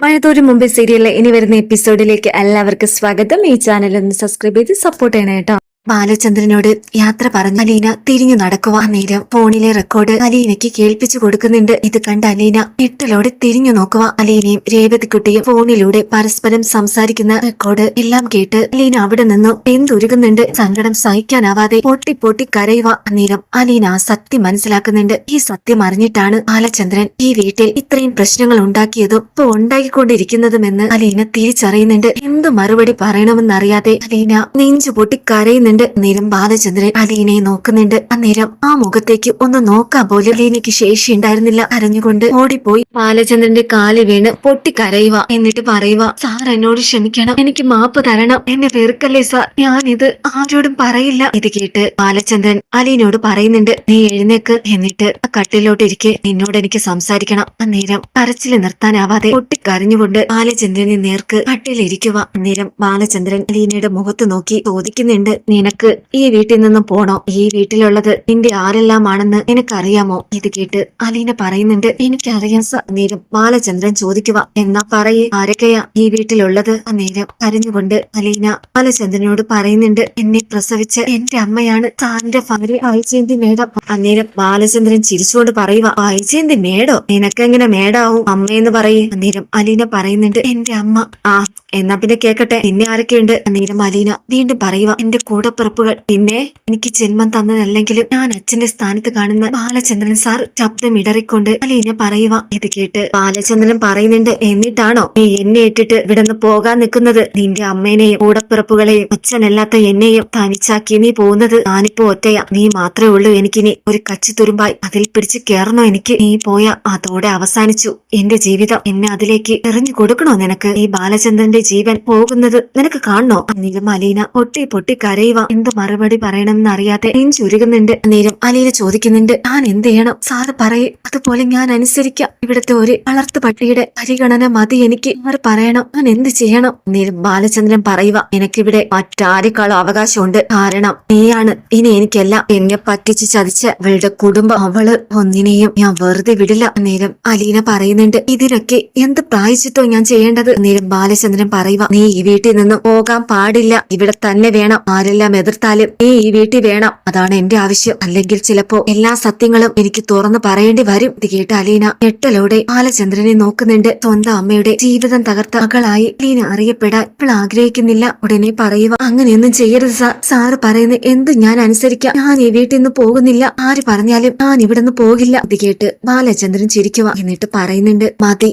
മഴത്തോരു മുമ്പേ സീരിയലിലെ ഇനി വരുന്ന എപ്പിസോഡിലേക്ക് എല്ലാവർക്കും സ്വാഗതം. ഈ ചാനൽ ഒന്ന് സബ്സ്ക്രൈബ് ചെയ്ത് സപ്പോർട്ട് ചെയ്യണം കേട്ടോ. ബാലചന്ദ്രനോട് യാത്ര പറഞ്ഞ അലീന തിരിഞ്ഞു നടക്കുവാൻ നേരം ഫോണിലെ റെക്കോർഡ് അലീനയ്ക്ക് കേൾപ്പിച്ചു കൊടുക്കുന്നുണ്ട്. ഇത് കണ്ട അലീന ഞെട്ടലോടെ തിരിഞ്ഞു നോക്കുക. അലീനയും രേവതിക്കുട്ടിയും ഫോണിലൂടെ പരസ്പരം സംസാരിക്കുന്ന റെക്കോർഡ് എല്ലാം കേട്ട് അലീന അവിടെ നിന്നു എന്തുരുകുന്നുണ്ട്? സങ്കടം സഹിക്കാനാവാതെ പൊട്ടി പൊട്ടി കരയുക. നേരം അലീന സത്യം മനസ്സിലാക്കുന്നുണ്ട്. ഈ സത്യം അറിഞ്ഞിട്ടാണ് ബാലചന്ദ്രൻ ഈ വീട്ടിൽ ഇത്രയും പ്രശ്നങ്ങൾ ഉണ്ടാക്കിയതും ഇപ്പൊ ഉണ്ടാക്കിക്കൊണ്ടിരിക്കുന്നതുമെന്ന് അലീന തിരിച്ചറിയുന്നുണ്ട്. എന്ത് മറുപടി പറയണമെന്നറിയാതെ അലീന നെഞ്ചു പൊട്ടി കരയുന്നുണ്ട്. നേരം ബാലചന്ദ്രൻ അലീനയെ നോക്കുന്നുണ്ട്. അന്നേരം ആ മുഖത്തേക്ക് ഒന്ന് നോക്കാൻ പോലും അലീനയ്ക്ക് ശേഷി ഉണ്ടായിരുന്നില്ല. കരഞ്ഞുകൊണ്ട് ഓടിപ്പോയി. ബാലചന്ദ്രന്റെ കാൽ വീണ് പൊട്ടി കരയുക എന്നിട്ട് പറയുക സാർ എന്നോട് ക്ഷമിക്കണം. എനിക്ക് മാപ്പ് തരണം. എന്നെ വെറുക്കല്ലേ സാർ. ഞാനിത് ആരോടും പറയില്ല. ഇത് കേട്ട് ബാലചന്ദ്രൻ അലീനോട് പറയുന്നുണ്ട് നീ എഴുന്നേക്ക് എന്നിട്ട് ആ കട്ടിലോട്ട് ഇരിക്കെ നിന്നോട് എനിക്ക് സംസാരിക്കണം. അന്നേരം കരച്ചിൽ നിർത്താനാവാതെ പൊട്ടിക്കരഞ്ഞുകൊണ്ട് ബാലചന്ദ്രനെ നേർക്ക് കട്ടിലിരിക്കുക. അന്നേരം ബാലചന്ദ്രൻ അലീനയുടെ മുഖത്ത് നോക്കി ചോദിക്കുന്നുണ്ട് നിനക്ക് ഈ വീട്ടിൽ നിന്നും പോണോ? ഈ വീട്ടിലുള്ളത് നിന്റെ ആരെല്ലാമാണെന്ന് നിനക്കറിയാമോ? ഇത് കേട്ട് അലീന പറയുന്നുണ്ട് എനിക്കറിയാം സ നേരം ബാലചന്ദ്രൻ ചോദിക്കുക എന്നാ പറയേ? ആരൊക്കെയാ ഈ വീട്ടിലുള്ളത്? ആ നേരം കരഞ്ഞുകൊണ്ട് അലീന ബാലചന്ദ്രനോട് പറയുന്നുണ്ട് എന്നെ പ്രസവിച്ച എന്റെ അമ്മയാണ് താന്റെ ഭാര്യ വൈജയന്തി മേഡം. അന്നേരം ബാലചന്ദ്രൻ ചിരിച്ചുകൊണ്ട് പറയുക വൈജയന്തി മേടോ നിനക്കെങ്ങനെ മേടാവും അമ്മയെന്ന് പറയേ. അന്നേരം അലീന പറയുന്നുണ്ട് എന്റെ അമ്മ. ആ എന്നാ പിന്നെ കേക്കട്ടെ. നിന്നെ ആരൊക്കെയുണ്ട്? നീലമാലീന വീണ്ടും പറയുക എന്റെ കൂടപ്പിറപ്പുകൾ. പിന്നെ എനിക്ക് ജന്മം തന്നതല്ലെങ്കിലും ഞാൻ അച്ഛന്റെ സ്ഥാനത്ത് കാണുന്ന ബാലചന്ദ്രൻ സാർ ശബ്ദം ഇടറിക്കൊണ്ട് അലീന പറയുക ഇത് കേട്ട് ബാലചന്ദ്രൻ പറയുന്നുണ്ട്. എന്നിട്ടാണോ നീ എന്നെ ഇട്ടിട്ട് ഇവിടുന്ന് പോകാൻ നിൽക്കുന്നത്? നിന്റെ അമ്മേനെയും കൂടപ്പിറപ്പുകളെയും അച്ഛനല്ലാത്ത എന്നെയും തനിച്ചാക്കി നീ പോകുന്നത് ഞാനിപ്പോ ഒറ്റയാ. നീ മാത്രമേ ഉള്ളൂ എനിക്കിനി ഒരു കച്ചി തുരുമ്പായി. അതിൽ പിടിച്ച് കയറണോ എനിക്ക്? നീ പോയാ. അതോടെ അവസാനിച്ചു. എന്റെ ജീവിതം എന്നെ അതിലേക്ക് എറിഞ്ഞു കൊടുക്കണോ നിനക്ക്? ഈ ബാലചന്ദ്രന്റെ ജീവൻ പോകുന്നത് നിനക്ക് കാണണോ? അന്നേരം അലീന പൊട്ടി പൊട്ടി കരയുക എന്ത് മറുപടി പറയണമെന്ന് അറിയാതെ നെഞ്ചുരുകുന്നുണ്ട് അന്നേരം അലീന ചോദിക്കുന്നുണ്ട് ഞാൻ എന്ത് ചെയ്യണം? സാറ് പറയേ. അതുപോലെ ഞാൻ അനുസരിക്കാം. ഇവിടുത്തെ ഒരു വളർത്തു പട്ടിയുടെ പരിഗണന മതി എനിക്ക്. അവർ പറയണം ഞാൻ എന്ത് ചെയ്യണം? അന്നേരം ബാലചന്ദ്രൻ പറയുക എനിക്കിവിടെ മറ്റാരെക്കാളും അവകാശമുണ്ട്. കാരണം നീയാണ്. ഇനി എനിക്കെല്ലാം എന്നെ പറ്റിച്ച് ചതിച്ച അവളുടെ കുടുംബം. അവൾ ഒന്നിനെയും ഞാൻ വെറുതെ വിടില്ല. നേരം അലീന പറയുന്നുണ്ട് ഇതിനൊക്കെ എന്ത് പ്രായച്ചിട്ടോ ഞാൻ ചെയ്യേണ്ടത്? നേരം ബാലചന്ദ്രൻ പറയുക. നീ ഈ വീട്ടിൽ നിന്ന് പോകാൻ പാടില്ല. ഇവിടെ തന്നെ വേണം. ആരെല്ലാം എതിർത്താലും നീ ഈ വീട്ടിൽ വേണം. അതാണ് എന്റെ ആവശ്യം. അല്ലെങ്കിൽ ചിലപ്പോ എല്ലാ സത്യങ്ങളും എനിക്ക് തുറന്നു പറയേണ്ടി വരും. ഇത് കേട്ട് അലീന ഞെട്ടലോടെ ബാലചന്ദ്രനെ നോക്കുന്നുണ്ട്. സ്വന്തം അമ്മയുടെ ജീവിതം തകർത്ത മകളായി അലീന അറിയപ്പെടാൻ ഇപ്പോൾ ആഗ്രഹിക്കുന്നില്ല. ഉടനെ പറയുക. അങ്ങനെയൊന്നും ചെയ്യരുത് സാർ. സാറ് പറയുന്ന എന്ത് ഞാൻ അനുസരിക്കാം. ഞാൻ ഈ വീട്ടിൽ നിന്ന് പോകുന്നില്ല. ആര് പറഞ്ഞാലും ഞാൻ ഇവിടെ നിന്ന് പോകില്ല. ഇത് കേട്ട് ബാലചന്ദ്രൻ ചിരിക്കുക എന്നിട്ട് പറയുന്നുണ്ട് മതി.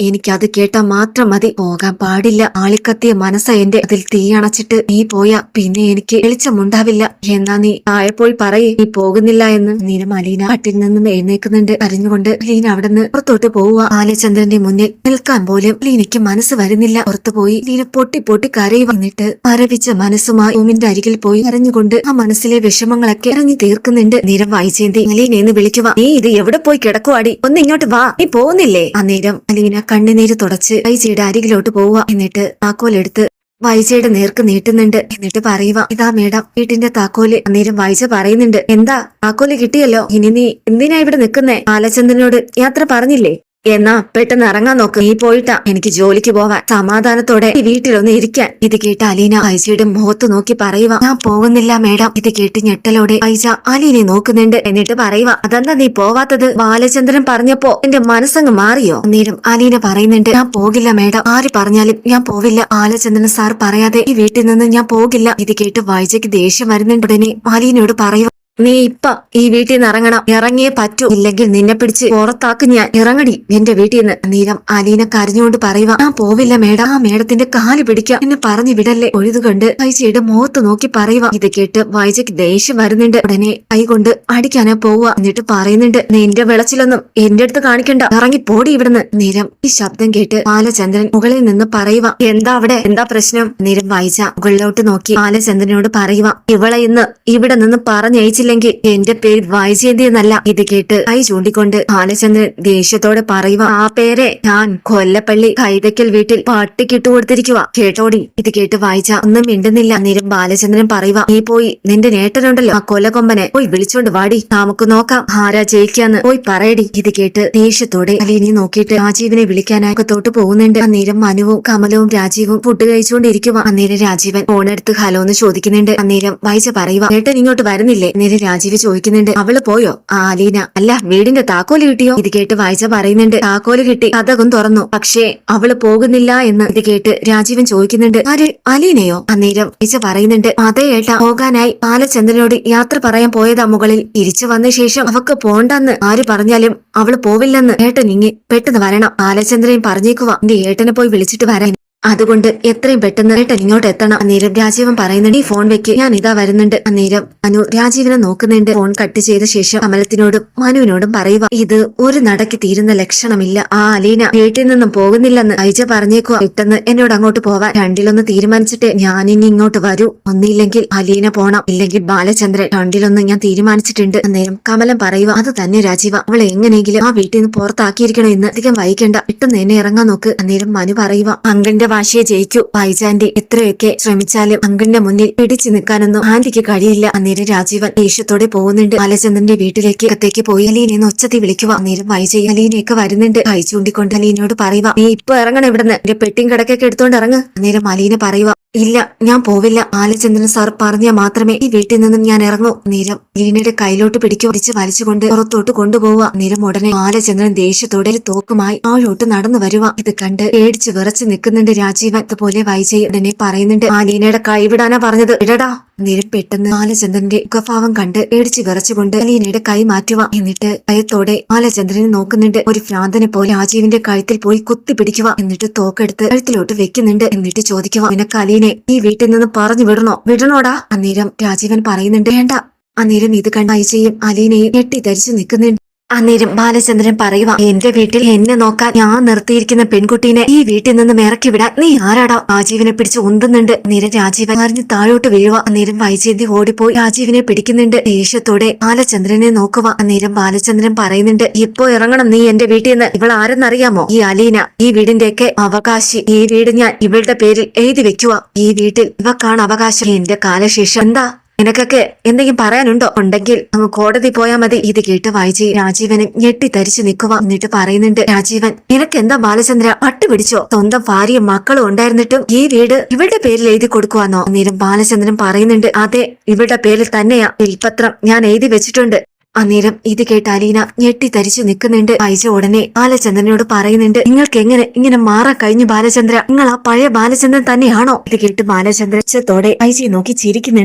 എനിക്കത് കേട്ടാ മാത്രം മതി. പോകാൻ പാടില്ല. ആളിക്കത്തിയ മനസ്സ എന്റെ അതിൽ തീയണച്ചിട്ട് നീ പോയ പിന്നെ എനിക്ക് വെളിച്ചമുണ്ടാവില്ല എന്നാ നീ ആയപ്പോൾ പറയേ നീ പോകുന്നില്ല എന്ന്. നീനം അലീന കട്ടിൽ നിന്നും എഴുന്നേക്കുന്നുണ്ട്. കരഞ്ഞുകൊണ്ട് ലീന അവിടെ നിന്ന് പുറത്തോട്ട് പോവുക. ബാലചന്ദ്രന്റെ മുന്നിൽ നിൽക്കാൻ പോലും ലീനയ്ക്ക് മനസ്സ് വരുന്നില്ല. പുറത്തു പോയി ലീന പൊട്ടി പൊട്ടി കരയി വന്നിട്ട് മരവിച്ച മനസ്സുമായി ഉമിന്റെ അരികിൽ പോയി കരഞ്ഞുകൊണ്ട് ആ മനസ്സിലെ വിഷമങ്ങളൊക്കെ ഇറങ്ങി തീർക്കുന്നുണ്ട്. നീരം വായിച്ചേന്തി അലീന എന്ന് വിളിക്കുക. നീ ഇത് എവിടെ പോയി കിടക്കുവാടി? ഒന്ന് ഇങ്ങോട്ട് വാ. നീ പോകുന്നില്ലേ? ആ നേരം അലീന കണ്ണുനീര് തുടച്ച് വൈജയുടെ അരികിലോട്ട് പോവുക. എന്നിട്ട് താക്കോലെടുത്ത് വൈജയുടെ നേർക്ക് നീട്ടുന്നുണ്ട്. എന്നിട്ട് പറയുക ഇതാ മേഡം വീട്ടിന്റെ താക്കോൽ. അന്നേരം വൈജ പറയുന്നുണ്ട് എന്താ? താക്കോൽ കിട്ടിയല്ലോ. ഇനി നീ എന്തിനാ ഇവിടെ നിൽക്കുന്നേ? ബാലചന്ദ്രനോട് യാത്ര പറഞ്ഞില്ലേ? എന്നാ പെട്ടെന്ന് ഇറങ്ങാൻ നോക്ക്. നീ പോയിട്ടാ എനിക്ക് ജോലിക്ക് പോവാൻ സമാധാനത്തോടെ വീട്ടിലൊന്ന് ഇരിക്കാൻ. ഇത് കേട്ട് അലീന ഐസയുടെ മുഖത്ത് നോക്കി പറയുക ഞാൻ പോകുന്നില്ല മേഡം. ഇത് കേട്ട് ഞെട്ടലോടെ ഐസ അലീനെ നോക്കുന്നുണ്ട്. എന്നിട്ട് പറയുക അതെന്താ നീ പോവാത്തത്? ബാലചന്ദ്രൻ പറഞ്ഞപ്പോ എന്റെ മനസ്സങ്ങ് മാറിയോ? അന്നേരം അലീന പറയുന്നുണ്ട് ഞാൻ പോകില്ല മേഡം. ആര് പറഞ്ഞാലും ഞാൻ പോവില്ല. ബാലചന്ദ്രൻ സാർ പറയാതെ ഈ വീട്ടിൽ നിന്ന് ഞാൻ പോകില്ല. ഇത് കേട്ട് വൈജയ്ക്ക് ദേഷ്യം വരുന്നുണ്ട്. ഉടനെ അലീനയോട് പറയുക നീ ഇപ്പ ഈ വീട്ടിൽ നിന്ന് ഇറങ്ങണം. ഇറങ്ങിയേ പറ്റൂ. ഇല്ലെങ്കിൽ നിന്നെ പിടിച്ച് പുറത്താക്കും ഞാൻ. ഇറങ്ങടി. എന്റെ വീട്ടിൽ നിന്ന് നീരം അലീന കരഞ്ഞുകൊണ്ട് പറയുക ആ പോവില്ല മേഡം. ആ മേഡത്തിന്റെ കാൽ പിടിക്കാം. എന്നെ പറഞ്ഞു വിടല്ലേ. ഒഴുതുകൊണ്ട് വൈജയുടെ മുഖത്ത് നോക്കി പറയുക ഇത് കേട്ട് വൈജയ്ക്ക് ദേഷ്യം വരുന്നുണ്ട്. ഉടനെ കൈകൊണ്ട് അടിക്കാനാ പോവുക. എന്നിട്ട് പറയുന്നുണ്ട് നിന്റെ വിളച്ചിലൊന്നും എന്റെ അടുത്ത് കാണിക്കണ്ട. ഇറങ്ങി പോടി ഇവിടുന്ന്. നീരം ഈ ശബ്ദം കേട്ട് ബാലചന്ദ്രൻ മുകളിൽ നിന്ന് പറയുക എന്താ അവിടെ? എന്താ പ്രശ്നം? നീരം വൈജ മുകളിലോട്ട് നോക്കി ബാലചന്ദ്രനോട് പറയുക ഇവളെ ഇന്ന് ഇവിടെ നിന്ന് പറഞ്ഞയച്ചില്ല. പോയില്ലെങ്കിൽ എന്റെ പേര് വൈജയന്തി എന്നല്ല ഇത് കേട്ട് കൈ ചൂണ്ടിക്കൊണ്ട് ബാലചന്ദ്രൻ ദേഷ്യത്തോടെ പറയുക ആ പേരെ ഞാൻ കൊല്ലപ്പള്ളി കൈതക്കൽ വീട്ടിൽ പട്ടിക്കിട്ടു കൊടുത്തിരിക്കുക കേട്ടോടി ഇത് കേട്ട് വായിച്ച ഒന്നും മിണ്ടുന്നില്ല. അന്നേരം ബാലചന്ദ്രൻ പറയുക നീ പോയി നിന്റെ നേട്ടനുണ്ടല്ലോ ആ കൊലകൊമ്പനെ പോയി വിളിച്ചോണ്ട് വാടി നമുക്ക് നോക്കാം ആരാ ജയിക്കാന്ന്. പോയി പറയടി ഇത് കേട്ട് ദേഷ്യത്തോടെ അലീനി നോക്കിയിട്ട് രാജീവിനെ വിളിക്കാനായി തോട്ട് പോകുന്നുണ്ട്. അന്നേരം മനുവും കമലവും രാജീവും ഫുഡ് കഴിച്ചുകൊണ്ടിരിക്കുക അന്നേരം രാജീവൻ ഫോണെടുത്ത് ഹലോ എന്ന് ചോദിക്കുന്നുണ്ട്. അന്നേരം വായിച്ച പറയുക ഏട്ടൻ ഇങ്ങോട്ട് വരുന്നില്ലേ? അന്നേരം രാജീവ് ചോദിക്കുന്നുണ്ട് അവൾ പോയോ? ആ അലീന. അല്ല വീടിന്റെ താക്കോൽ കിട്ടിയോ? ഇത് കേട്ട് വായിച്ച പറയുന്നുണ്ട് താക്കോൽ കിട്ടി കഥകും തുറന്നു. പക്ഷേ അവൾ പോകുന്നില്ല എന്ന് ഇത് കേട്ട് രാജീവൻ ചോദിക്കുന്നുണ്ട് ആര് അലീനയോ? അന്നേരം വായിച്ച പറയുന്നുണ്ട് അതേ ഏട്ട പോകാനായി. ബാലചന്ദ്രനോട് യാത്ര പറയാൻ പോയതാ മുകളിൽ. തിരിച്ചു വന്ന ശേഷം അവക്ക് പോണ്ടെന്ന് ആര് പറഞ്ഞാലും അവൾ പോവില്ലെന്ന് ഏട്ടൻ ഇങ്ങി പെട്ടെന്ന് വരണം. ബാലചന്ദ്രൻ പറഞ്ഞേക്കുവാ എന്റെ ഏട്ടനെ പോയി വിളിച്ചിട്ട് വരാൻ. അതുകൊണ്ട് എത്രയും പെട്ടെന്ന് ഏട്ടൻ ഇങ്ങോട്ട് എത്തണം. അന്നേരം രാജീവൻ പറയുന്നുണ്ട് ഈ ഫോൺ വെക്ക്. ഞാൻ ഇതാ വരുന്നുണ്ട്. അന്നേരം മനു രാജീവിനെ നോക്കുന്നുണ്ട്. ഫോൺ കട്ട് ചെയ്ത ശേഷം അമലത്തിനോടും മനുവിനോടും പറയുക ഇത് ഒരു നടക്ക് തീരുന്ന ലക്ഷണമില്ല. ആ അലീന വീട്ടിൽ നിന്നും പോകുന്നില്ലെന്ന് അയച്ച പറഞ്ഞേക്കുക പെട്ടെന്ന് എന്നോട് അങ്ങോട്ട് പോവാൻ രണ്ടിലൊന്ന് തീരുമാനിച്ചിട്ട് ഞാൻ ഇനി ഇങ്ങോട്ട് വരൂ. ഒന്നില്ലെങ്കിൽ അലീന പോണം. ഇല്ലെങ്കിൽ ബാലചന്ദ്രൻ. രണ്ടിലൊന്ന് ഞാൻ തീരുമാനിച്ചിട്ടുണ്ട്. അന്നേരം കമലം പറയുക അത് തന്നെ രാജീവ. അവളെ എങ്ങനെയെങ്കിലും ആ വീട്ടിൽ നിന്ന് പുറത്താക്കിയിരിക്കണം എന്ന് അധികം വൈകണ്ട. പെട്ടെന്ന് എന്നെ ഇറങ്ങാൻ നോക്ക്. അന്നേരം മനു പറയുക അങ്കിളിന്റെ വാശിയെ ജയിക്കൂ. വൈജാന്റി എത്രയൊക്കെ ശ്രമിച്ചാലും അങ്കിളിന്റെ മുന്നിൽ പിടിച്ചു നിൽക്കാനൊന്നും ആന്റിക്ക് കഴിയില്ല. അന്നേരം രാജീവൻ ദേഷ്യത്തോടെ പോകുന്നുണ്ട്. ബാലചന്ദ്രന്റെ വീട്ടിലേക്ക് അകത്തേക്ക് പോയി. അലീനെ ഒച്ചത്തി വിളിക്കുക. അന്നേരം വൈജയ് അലീനയൊക്കെ വരുന്നുണ്ട്. കൈ ചൂണ്ടിക്കൊണ്ട് അലീനയോട് പറയുക നീ ഇപ്പൊ ഇറങ്ങണം ഇവിടുന്ന്. എന്റെ പെട്ടിയും കിടക്കൊക്കെ എടുത്തോണ്ട് ഇറങ്ങ്. അന്നേരം അലീന പറയുക ഇല്ല ഞാൻ പോവില്ല. ബാലചന്ദ്രൻ സാർ പറഞ്ഞാൽ മാത്രമേ ഈ വീട്ടിൽ നിന്നും ഞാൻ ഇറങ്ങൂ. നേരം ലീനയുടെ കയ്യിലോട്ട് പിടിക്കു വലിച്ചുകൊണ്ട് പുറത്തോട്ട് കൊണ്ടുപോവുക. നേരം ഉടനെ ബാലചന്ദ്രൻ ദേഷ്യത്തോടെ ഒരു തോക്കുമായി ആഴോട്ട് നടന്നു വരുക. ഇത് കണ്ട് പേടിച്ച് വിറച്ച് നിൽക്കുന്നുണ്ട് രാജീവൻ അതുപോലെ വൈജയ് ഉടനെ പറയുന്നുണ്ട്. മാലീനയുടെ ലീനയുടെ കൈവിടാനാ പറഞ്ഞത്. ഇടടാ നേരെ പെട്ടെന്ന് ബാലചന്ദ്രന്റെ മുഖഭാവം കണ്ട് പേടിച്ച് വിറച്ചുകൊണ്ട് മാലീനയുടെ കൈ മാറ്റുക എന്നിട്ട് ഭയത്തോടെ ബാലചന്ദ്രനെ നോക്കുന്നുണ്ട്. ഒരു ഭ്രാന്തനെ പോലെ രാജീവിന്റെ കഴുത്തിൽ പോയി കുത്തി പിടിക്കുക എന്നിട്ട് തോക്കെടുത്ത് കഴുത്തിലോട്ട് വെക്കുന്നുണ്ട്. എന്നിട്ട് ചോദിക്കുക നിനക്ക് അലീനെ ഈ വീട്ടിൽ നിന്ന് പറഞ്ഞു വിടണോ? വിടണോടാ അന്നേരം രാജീവൻ പറയുന്നുണ്ട്. വേണ്ട. അന്നേരം ഇത് കണ്ട ഐജയും അലീനയും ഞെട്ടി ധരിച്ചു നിൽക്കുന്നുണ്ട്. അന്നേരം ബാലചന്ദ്രൻ പറയുക എന്റെ വീട്ടിൽ എന്നെ നോക്കാൻ ഞാൻ നിർത്തിയിരിക്കുന്ന പെൺകുട്ടീനെ ഈ വീട്ടിൽ നിന്ന് ഇറക്കി വിടാൻ നീ ആരാടാ? രാജീവിനെ പിടിച്ച് ഉന്തുന്നുണ്ട്. അന്നേരം രാജീവൻ അറിഞ്ഞ് താഴോട്ട് വീഴുക അന്നേരം വൈജയന്തി ഓടിപ്പോയി. രാജീവിനെ പിടിക്കുന്നുണ്ട്. ദേഷ്യത്തോടെ ബാലചന്ദ്രനെ നോക്കുക അന്നേരം ബാലചന്ദ്രൻ പറയുന്നുണ്ട് ഇപ്പോ ഇറങ്ങണം നീ എന്റെ വീട്ടിൽ നിന്ന്. ഇവൾ ആരെന്നറിയാമോ? ഈ അലീന ഈ വീടിന്റെയൊക്കെ അവകാശി. ഈ വീട് ഞാൻ ഇവളുടെ പേരിൽ എഴുതി വെക്കുക ഈ വീട്ടിൽ ഇവക്കാണ് അവകാശം. എന്റെ കാലശേഷം എന്താ നിനക്കൊക്കെ എന്തെങ്കിലും പറയാനുണ്ടോ? ഉണ്ടെങ്കിൽ അങ്ങ് കോടതി പോയാൽ മതി. ഇത് കേട്ട് വായിച്ച് രാജീവനെ ഞെട്ടിത്തരിച്ചു നിൽക്കുക എന്നിട്ട് പറയുന്നുണ്ട് രാജീവൻ നിനക്ക് എന്താ ബാലചന്ദ്ര? പട്ട് പിടിച്ചോ? സ്വന്തം ഭാര്യയും മക്കളും ഉണ്ടായിരുന്നിട്ടും ഈ വീട് ഇവളുടെ പേരിൽ എഴുതി കൊടുക്കുവാന്നോ? അന്നേരം ബാലചന്ദ്രൻ പറയുന്നുണ്ട് അതെ ഇവളുടെ പേരിൽ തന്നെയാ. വിൽപത്രം ഞാൻ എഴുതി വെച്ചിട്ടുണ്ട്. അന്നേരം ഇത് കേട്ട് അലീന ഞെട്ടിത്തരിച്ചു നിൽക്കുന്നുണ്ട്. വായിച്ച ഉടനെ ബാലചന്ദ്രനോട് പറയുന്നുണ്ട് നിങ്ങൾക്ക് എങ്ങനെ ഇങ്ങനെ മാറാൻ കഴിഞ്ഞു ബാലചന്ദ്ര? നിങ്ങൾ ആ പഴയ ബാലചന്ദ്രൻ തന്നെയാണോ? ഇത് കേട്ട് ബാലചന്ദ്രത്തോടെ ഐജി നോക്കി ചിരിക്കുന്നുണ്ട്.